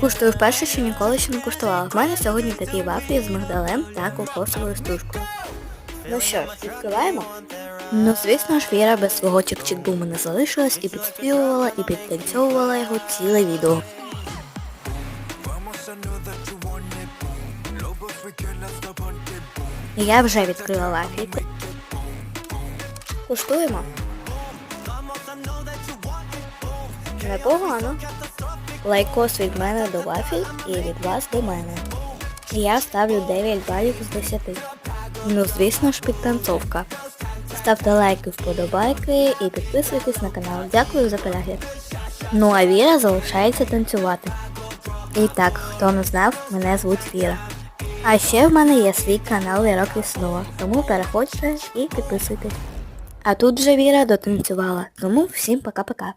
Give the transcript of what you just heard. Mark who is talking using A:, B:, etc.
A: Куштую вперше, що ніколи ще не куштувала. В мене сьогодні такі вафлі з мигдалем та кокосовою стружкою. Ну що ж, відкриваємо? Ну, звісно ж, Віра без свого чик-чик-буму не залишилась і підспівувала, і підтанцьовувала його ціле відео. Я вже відкрила вафельку. Куштуємо. Непогано. Лайкос від мене до вафель і від вас до мене. Я ставлю 9 балів з 10. Ну, звісно ж, підтанцовка. Ставте лайки, вподобайки і підписуйтесь на канал. Дякую за перегляд. Ну а Віра залишається танцювати. І так, хто не знав, мене звуть Віра. А ще в мене є свій канал Ярок Ліснова, тому переходьте і підписуйтесь. А тут же Віра дотанцювала, тому всім пока-пока.